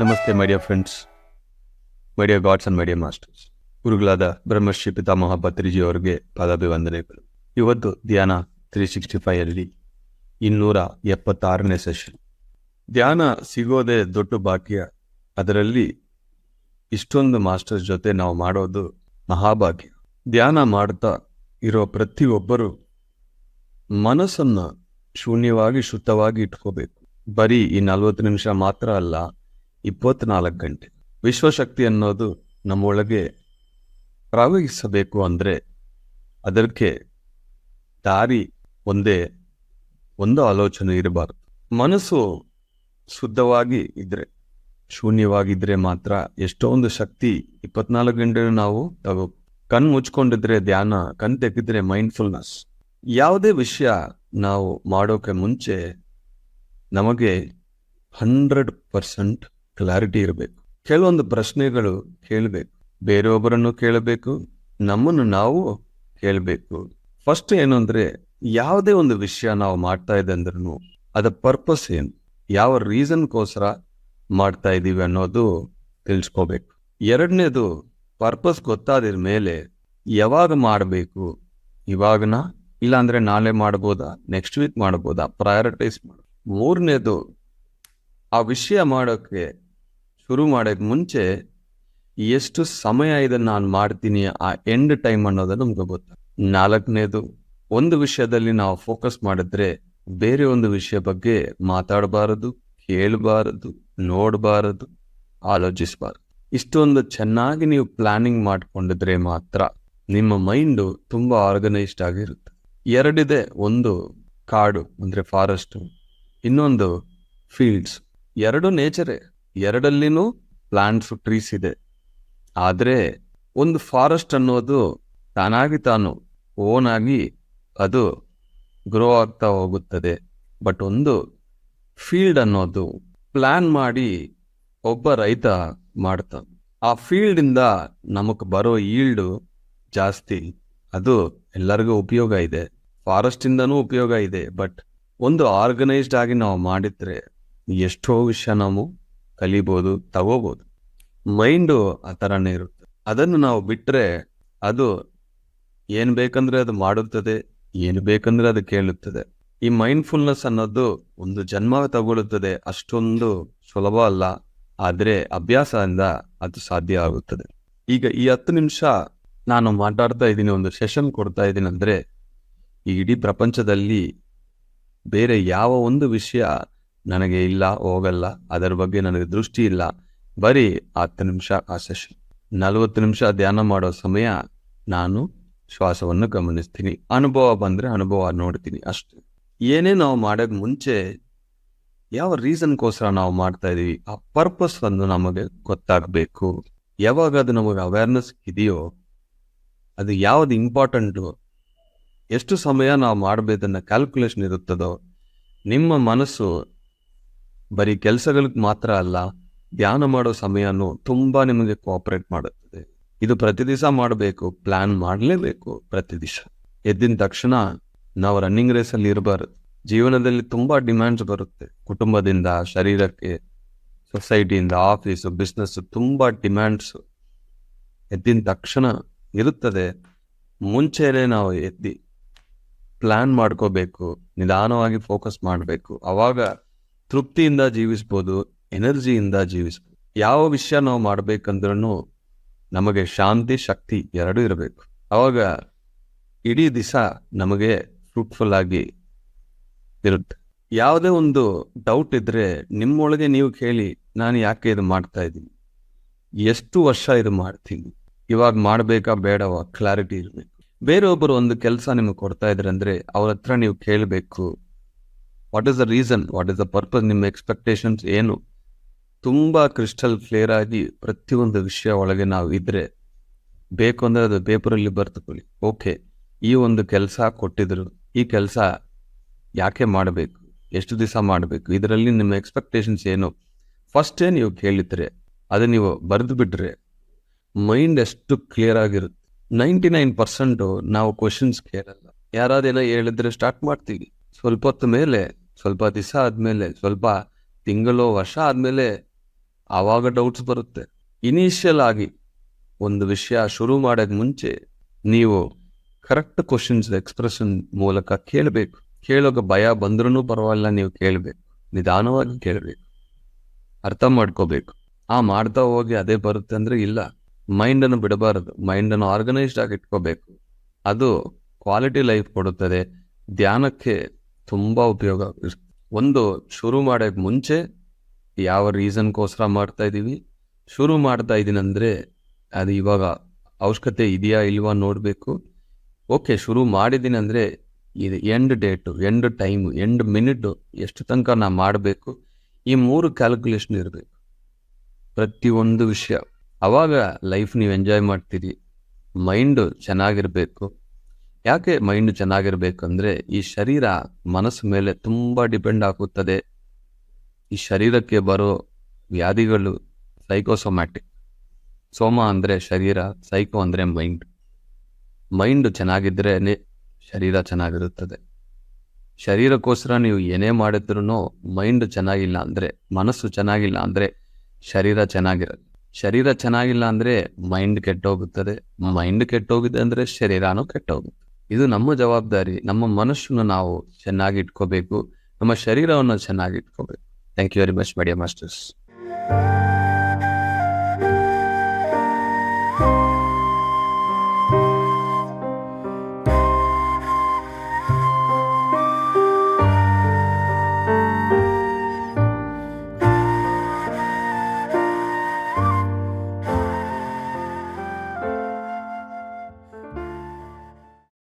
ನಮಸ್ತೆ my dear friends my dear gods and my dear masters ಗುರುಗಳಾದ ಬ್ರಹ್ಮಶ್ರೀ ಪಿತಾಮಹ ಭತ್ರಿಜಿ ಅವರಿಗೆ ಪಾದಾಭಿವಂದನೆಗಳು. ಇವತ್ತು ಧ್ಯಾನ ತ್ರೀ ಸಿಕ್ಸ್ಟಿ ಫೈವ್ ಅಲ್ಲಿ ಇನ್ನೂರ ಎಪ್ಪತ್ತಾರನೇ ಸೆಷನ್ ಧ್ಯಾನ ಸಿಗೋದೇ ದೊಡ್ಡ ಭಾಗ್ಯ. ಅದರಲ್ಲಿ ಇಷ್ಟೊಂದು ಮಾಸ್ಟರ್ಸ್ ಜೊತೆ ನಾವು ಮಾಡೋದು ಮಹಾಭಾಗ್ಯ. ಧ್ಯಾನ ಮಾಡ್ತಾ ಇರೋ ಪ್ರತಿಯೊಬ್ಬರು ಮನಸ್ಸನ್ನ ಶೂನ್ಯವಾಗಿ ಶುದ್ಧವಾಗಿ ಇಟ್ಕೋಬೇಕು. ಬರೀ ಈ ನಲ್ವತ್ತು ನಿಮಿಷ ಮಾತ್ರ ಅಲ್ಲ ಇಪ್ಪತ್ನಾಲ್ಕು ಗಂಟೆ. ವಿಶ್ವಶಕ್ತಿ ಅನ್ನೋದು ನಮ್ಮೊಳಗೆ ಪ್ರವಹಿಸಬೇಕು ಅಂದರೆ ಅದಕ್ಕೆ ದಾರಿ ಒಂದೇ ಒಂದು ಆಲೋಚನೆ ಇರಬಾರ್ದು. ಮನಸ್ಸು ಶುದ್ಧವಾಗಿ ಇದ್ರೆ, ಶೂನ್ಯವಾಗಿದ್ರೆ ಮಾತ್ರ ಎಷ್ಟೊಂದು ಶಕ್ತಿ ಇಪ್ಪತ್ನಾಲ್ಕು ಗಂಟೆ ನಾವು ತಗೋ, ಕಣ್ ಮುಚ್ಕೊಂಡಿದ್ರೆ ಧ್ಯಾನ, ಕಣ್ ತೆಗೆದ್ರೆ ಮೈಂಡ್ಫುಲ್ನೆಸ್ ಯಾವುದೇ ವಿಷಯ ನಾವು ಮಾಡೋಕೆ ಮುಂಚೆ ನಮಗೆ ಹಂಡ್ರೆಡ್ ಪರ್ಸೆಂಟ್ ಕ್ಲಾರಿಟಿ ಇರಬೇಕು. ಕೆಲವೊಂದು ಪ್ರಶ್ನೆಗಳು ಕೇಳಬೇಕು. ಬೇರೆಯೊಬ್ಬರನ್ನು ಕೇಳಬೇಕು, ನಮ್ಮನ್ನು ನಾವು ಕೇಳಬೇಕು. ಫಸ್ಟ್ ಏನು ಅಂದ್ರೆ, ಯಾವುದೇ ಒಂದು ವಿಷಯ ನಾವು ಮಾಡ್ತಾ ಇದೆ ಅಂದ್ರೂ ಅದರ ಪರ್ಪಸ್ ಏನು? ಯಾವ ರೀಸನ್ಗೋಸ್ಕರ ಮಾಡ್ತಾ ಇದ್ದೀವಿ ಅನ್ನೋದು ತಿಳಿಸ್ಕೋಬೇಕು. ಎರಡನೇದು ಪರ್ಪಸ್ ಗೊತ್ತಾದಿದ ಮೇಲೆ, ಯಾವಾಗ ಮಾಡಬೇಕು? ಇವಾಗನ? ಇಲ್ಲಾಂದ್ರೆ ನಾಳೆ ಮಾಡ್ಬೋದಾ? ನೆಕ್ಸ್ಟ್ ವೀಕ್ ಮಾಡ್ಬೋದಾ? ಪ್ರಯಾರಿಟೈಸ್ ಮಾಡ. ಮೂರನೇದು, ಆ ವಿಷಯ ಮಾಡೋಕ್ಕೆ ಶುರು ಮಾಡೋಕ್ಕೆ ಮುಂಚೆ ಎಷ್ಟು ಸಮಯ ಇದನ್ನು ನಾನು ಮಾಡ್ತೀನಿ ಆ ಎಂಡ್ ಟೈಮ್ ಅನ್ನೋದು ನಮ್ಗೆ ಗೊತ್ತು? ನಾಲ್ಕನೇದು, ಒಂದು ವಿಷಯದಲ್ಲಿ ನಾವು ಫೋಕಸ್ ಮಾಡಿದ್ರೆ ಬೇರೆ ಒಂದು ವಿಷಯ ಬಗ್ಗೆ ಮಾತಾಡಬಾರದು, ಕೇಳಬಾರದು, ನೋಡಬಾರದು, ಆಲೋಚಿಸಬಾರದು. ಇಷ್ಟೊಂದು ಚೆನ್ನಾಗಿ ನೀವು ಪ್ಲಾನಿಂಗ್ ಮಾಡಿಕೊಂಡಿದ್ರೆ ಮಾತ್ರ ನಿಮ್ಮ ಮೈಂಡು ತುಂಬಾ ಆರ್ಗನೈಸ್ಡ್ ಆಗಿರುತ್ತೆ. ಎರಡಿದೆ, ಒಂದು ಕಾಡು, ಅಂದರೆ ಫಾರೆಸ್ಟು ಇನ್ನೊಂದು ಫೀಲ್ಡ್ಸ್ ಎರಡು ನೇಚರೇ ಎರಡಲ್ಲಿನೂ ಪ್ಲಾಂಟ್ಸ್ ಟ್ರೀಸ್ ಇದೆ. ಆದರೆ ಒಂದು ಫಾರೆಸ್ಟ್ ಅನ್ನೋದು ತಾನಾಗಿ ತಾನು ಓನ್ ಆಗಿ ಅದು ಗ್ರೋ ಆಗ್ತಾ ಹೋಗುತ್ತದೆ. ಬಟ್ ಒಂದು ಫೀಲ್ಡ್ ಅನ್ನೋದು ಪ್ಲಾನ್ ಮಾಡಿ ಒಬ್ಬ ರೈತ ಮಾಡ್ತಾನೆ. ಆ ಫೀಲ್ಡಿಂದ ನಮಗೆ ಬರೋ ಈಲ್ಡು ಜಾಸ್ತಿ. ಅದು ಎಲ್ಲರಿಗೂ ಉಪಯೋಗ ಇದೆ. ಫಾರೆಸ್ಟ್ ಇಂದನೂ ಉಪಯೋಗ ಇದೆ. ಬಟ್ ಒಂದು ಆರ್ಗನೈಸ್ಡ್ ಆಗಿ ನಾವು ಮಾಡಿದ್ರೆ ಎಷ್ಟೋ ವಿಷಯ ನಾವು ಕಲಿಬೋದು ತಗೋಬಹುದು ಮೈಂಡು ಆ ಥರನೇ ಇರುತ್ತೆ. ಅದನ್ನು ನಾವು ಬಿಟ್ಟರೆ ಅದು ಏನು ಬೇಕಂದ್ರೆ ಅದು ಮಾಡುತ್ತದೆ, ಏನು ಬೇಕಂದ್ರೆ ಅದು ಕೇಳುತ್ತದೆ. ಈ ಮೈಂಡ್ಫುಲ್ನೆಸ್ ಅನ್ನೋದು ಒಂದು ಜನ್ಮ ತಗೊಳ್ಳುತ್ತದೆ, ಅಷ್ಟೊಂದು ಸುಲಭ ಅಲ್ಲ. ಆದರೆ ಅಭ್ಯಾಸದಿಂದ ಅದು ಸಾಧ್ಯ ಆಗುತ್ತದೆ. ಈಗ ಈ ಹತ್ತು ನಿಮಿಷ ನಾನು ಮಾತಾಡ್ತಾ ಇದ್ದೀನಿ, ಒಂದು ಸೆಷನ್ ಕೊಡ್ತಾ ಇದ್ದೀನಿ ಅಂದರೆ, ಈ ಇಡೀ ಪ್ರಪಂಚದಲ್ಲಿ ಬೇರೆ ಯಾವ ಒಂದು ವಿಷಯ ನನಗೆ ಇಲ್ಲ, ಹೋಗಲ್ಲ. ಅದರ ಬಗ್ಗೆ ನನಗೆ ದೃಷ್ಟಿ ಇಲ್ಲ. ಬರೀ ಹತ್ತು ನಿಮಿಷ ಆ ಸೆಷನ್ ನಲವತ್ತು ನಿಮಿಷ ಧ್ಯಾನ ಮಾಡೋ ಸಮಯ ನಾನು ಶ್ವಾಸವನ್ನು ಗಮನಿಸ್ತೀನಿ. ಅನುಭವ ಬಂದರೆ ಅನುಭವ ನೋಡ್ತೀನಿ ಅಷ್ಟು. ಏನೇ ನಾವು ಮಾಡೋಕ್ಕೆ ಮುಂಚೆ ಯಾವ ರೀಸನ್ಗೋಸ್ಕರ ನಾವು ಮಾಡ್ತಾ ಇದೀವಿ? ಆ ಪರ್ಪಸ್ ಒಂದು ನಮಗೆ ಗೊತ್ತಾಗಬೇಕು. ಯಾವಾಗ ಅದು ನಮಗೆ ಅವೇರ್ನೆಸ್ ಇದೆಯೋ, ಅದು ಯಾವ್ದು ಇಂಪಾರ್ಟೆಂಟು ಎಷ್ಟು ಸಮಯ ನಾವು ಮಾಡಬೇಕನ್ನ ಕ್ಯಾಲ್ಕುಲೇಷನ್ ಇರುತ್ತದೋ, ನಿಮ್ಮ ಮನಸ್ಸು ಬರೀ ಕೆಲಸಗಳಿಗೆ ಮಾತ್ರ ಅಲ್ಲ, ಧ್ಯಾನ ಮಾಡೋ ಸಮಯನೂ ತುಂಬಾ ನಿಮಗೆ ಕೋಆಪರೇಟ್ ಮಾಡುತ್ತದೆ. ಇದು ಪ್ರತಿ ದಿವಸ ಮಾಡಬೇಕು ಪ್ಲಾನ್ ಮಾಡಲೇಬೇಕು ಪ್ರತಿ ದಿವಸ. ಎದ್ದಿನ ತಕ್ಷಣ ನಾವು ರನ್ನಿಂಗ್ ರೇಸಲ್ಲಿ ಇರಬಾರದು. ಜೀವನದಲ್ಲಿ ತುಂಬಾ ಡಿಮ್ಯಾಂಡ್ಸ್ ಬರುತ್ತೆ. ಕುಟುಂಬದಿಂದ, ಶರೀರಕ್ಕೆ ಸೊಸೈಟಿಯಿಂದ ಆಫೀಸು ಬಿಸ್ನೆಸ್ ತುಂಬಾ ಡಿಮ್ಯಾಂಡ್ಸ್ ಎದ್ದಿನ ತಕ್ಷಣ ಇರುತ್ತದೆ. ಮುಂಚೆನೆ ನಾವು ಎದ್ದಿ ಪ್ಲಾನ್ ಮಾಡ್ಕೋಬೇಕು, ನಿಧಾನವಾಗಿ ಫೋಕಸ್ ಮಾಡಬೇಕು. ಅವಾಗ ತೃಪ್ತಿಯಿಂದ ಜೀವಿಸ್ಬೋದು, ಎನರ್ಜಿಯಿಂದ ಜೀವಿಸ್ಬೋದು ಯಾವ ವಿಷಯ ನಾವು ಮಾಡ್ಬೇಕಂದ್ರೂ ನಮಗೆ ಶಾಂತಿ, ಶಕ್ತಿ ಎರಡೂ ಇರಬೇಕು. ಅವಾಗ ಇಡೀ ದಿವಸ ನಮಗೆ ಫ್ರೂಟ್ಫುಲ್ ಆಗಿ ಇರುತ್ತೆ. ಯಾವುದೇ ಒಂದು ಡೌಟ್ ಇದ್ರೆ ನಿಮ್ಮೊಳಗೆ ನೀವು ಕೇಳಿ, ನಾನು ಯಾಕೆ ಇದು ಮಾಡ್ತಾ ಇದ್ದೀನಿ? ಎಷ್ಟು ವರ್ಷ ಇದು ಮಾಡ್ತೀನಿ? ಇವಾಗ ಮಾಡಬೇಕಾ ಬೇಡವಾ? ಕ್ಲಾರಿಟಿ ಇರಬೇಕು. ಬೇರೊಬ್ಬರು ಒಂದು ಕೆಲಸ ನಿಮಗೆ ಕೊಡ್ತಾ ಇದ್ರೆ ಅಂದ್ರೆ ಅವ್ರ ಹತ್ರ ನೀವು ಕೇಳಬೇಕು what is the reason what is the purpose ನಿಮ್ಮ ಎಕ್ಸ್ಪೆಕ್ಟೇಷನ್ಸ್ ಏನು? ತುಂಬ ಕ್ರಿಸ್ಟಲ್ ಕ್ಲಿಯರ್ ಆಗಿ ಪ್ರತಿಯೊಂದು ವಿಷಯ ಒಳಗೆ ನಾವು ಇದ್ರೆ ಬೇಕು ಅಂದರೆ ಅದು ಪೇಪರಲ್ಲಿ ಬರ್ತಕೊಳ್ಳಿ ಓಕೆ ಈ ಒಂದು ಕೆಲಸ ಕೊಟ್ಟಿದ್ರು. ಈ ಕೆಲಸ ಯಾಕೆ ಮಾಡಬೇಕು? ಎಷ್ಟು ದಿವಸ ಮಾಡಬೇಕು? ಇದರಲ್ಲಿ ನಿಮ್ಮ ಎಕ್ಸ್ಪೆಕ್ಟೇಷನ್ಸ್ ಏನು? ಫಸ್ಟೇ ನೀವು ಕೇಳಿದರೆ, ಅದು ನೀವು ಬರೆದು ಬಿಟ್ಟರೆ ಮೈಂಡ್ ಎಷ್ಟು ಕ್ಲಿಯರ್ ಆಗಿರುತ್ತೆ. ನೈಂಟಿ ನೈನ್ ಪರ್ಸೆಂಟು ನಾವು ಕ್ವಶನ್ಸ್ ಕೇಳಲ್ಲ. ಯಾರಾದೇನೋ ಹೇಳಿದ್ರೆ ಸ್ಟಾರ್ಟ್ ಮಾಡ್ತೀವಿ. ಸ್ವಲ್ಪ ಹೊತ್ತು ಮೇಲೆ ಸ್ವಲ್ಪ ದಿವಸ ಆದಮೇಲೆ, ಸ್ವಲ್ಪ ತಿಂಗಳು ವರ್ಷ ಆದಮೇಲೆ ಆವಾಗ ಡೌಟ್ಸ್ ಬರುತ್ತೆ. ಇನಿಷಿಯಲ್ ಆಗಿ ಒಂದು ವಿಷಯ ಶುರು ಮಾಡೋಕ್ಕೆ ಮುಂಚೆ ನೀವು ಕರೆಕ್ಟ್ ಕ್ವಶನ್ಸ್ ಎಕ್ಸ್ಪ್ರೆಷನ್ ಮೂಲಕ ಕೇಳಬೇಕು. ಕೇಳೋಕೆ ಭಯ ಬಂದ್ರೂ ಪರವಾಗಿಲ್ಲ, ನೀವು ಕೇಳಬೇಕು. ನಿಧಾನವಾಗಿ ಕೇಳಬೇಕು. ಅರ್ಥ ಮಾಡ್ಕೋಬೇಕು. ಆ ಮಾಡ್ತಾ ಹೋಗಿ ಅದೇ ಬರುತ್ತೆ ಅಂದ್ರೆ ಇಲ್ಲ. ಮೈಂಡ್ ಅನ್ನು ಬಿಡಬಾರದು. ಮೈಂಡ್ ಅನ್ನು ಆರ್ಗನೈಸ್ಡ್ ಆಗಿ ಇಟ್ಕೋಬೇಕು. ಅದು ಕ್ವಾಲಿಟಿ ಲೈಫ್ ಕೊಡುತ್ತದೆ. ಧ್ಯಾನಕ್ಕೆ ತುಂಬಾ ಉಪಯೋಗ. ಒಂದು ಶುರು ಮಾಡೋಕ್ಕೆ ಮುಂಚೆ ಯಾವ ರೀಸನ್ಗೋಸ್ಕರ ಮಾಡ್ತಾ ಇದ್ದೀವಿ? ಶುರು ಮಾಡ್ತಾ ಇದ್ದೀನಿ ಅದು ಇವಾಗ ಅವಶ್ಯಕತೆ ಇದೆಯಾ ಇಲ್ವಾ ನೋಡಬೇಕು. ಓಕೆ, ಶುರು ಮಾಡಿದ್ದೀನಿ ಅಂದರೆ ಇದು end date, end time, end minute ಎಷ್ಟು ತನಕ ನಾ ಮಾಡಬೇಕು. ಈ ಮೂರು ಕ್ಯಾಲ್ಕುಲೇಷನ್ ಇರಬೇಕು. ಪ್ರತಿಯೊಂದು ವಿಷಯ. ಅವಾಗ ಲೈಫ್ ನೀವು ಎಂಜಾಯ್ ಮಾಡ್ತೀರಿ. ಮೈಂಡು ಚೆನ್ನಾಗಿರ್ಬೇಕು. ಯಾಕೆ ಮೈಂಡ್ ಚೆನ್ನಾಗಿರ್ಬೇಕಂದ್ರೆ ಈ ಶರೀರ ಮನಸ್ಸು ಮೇಲೆ ತುಂಬ ಡಿಪೆಂಡ್ ಆಗುತ್ತದೆ ಈ ಶರೀರಕ್ಕೆ ಬರೋ ವ್ಯಾಧಿಗಳು ಸೈಕೋಸೊಮ್ಯಾಟಿಕ್ ಸೋಮ ಅಂದರೆ ಶರೀರ ಸೈಕೋ ಅಂದರೆ ಮೈಂಡ್ ಮೈಂಡ್ ಚೆನ್ನಾಗಿದ್ದರೆ ಶರೀರ ಚೆನ್ನಾಗಿರುತ್ತದೆ. ಶರೀರಕ್ಕೋಸ್ಕರ ನೀವು ಏನೇ ಮಾಡಿದ್ರೂ ಮೈಂಡ್ ಚೆನ್ನಾಗಿಲ್ಲ ಅಂದರೆ, ಮನಸ್ಸು ಚೆನ್ನಾಗಿಲ್ಲ ಅಂದರೆ ಶರೀರ ಚೆನ್ನಾಗಿರಲ್ಲ. ಶರೀರ ಚೆನ್ನಾಗಿಲ್ಲ ಅಂದರೆ ಮೈಂಡ್ ಕೆಟ್ಟೋಗುತ್ತದೆ. ಮೈಂಡ್ ಕೆಟ್ಟೋಗಿದೆ ಅಂದರೆ ಶರೀರನೂ ಕೆಟ್ಟೋಗುತ್ತೆ. ಇದು ನಮ್ಮ ಜವಾಬ್ದಾರಿ, ನಮ್ಮ ಮನಸ್ಸನ್ನು ನಾವು ಚೆನ್ನಾಗಿ ಇಟ್ಕೋಬೇಕು, ನಮ್ಮ ಶರೀರವನ್ನು ಚೆನ್ನಾಗಿ ಇಟ್ಕೋಬೇಕು. Thank you very much my dear masters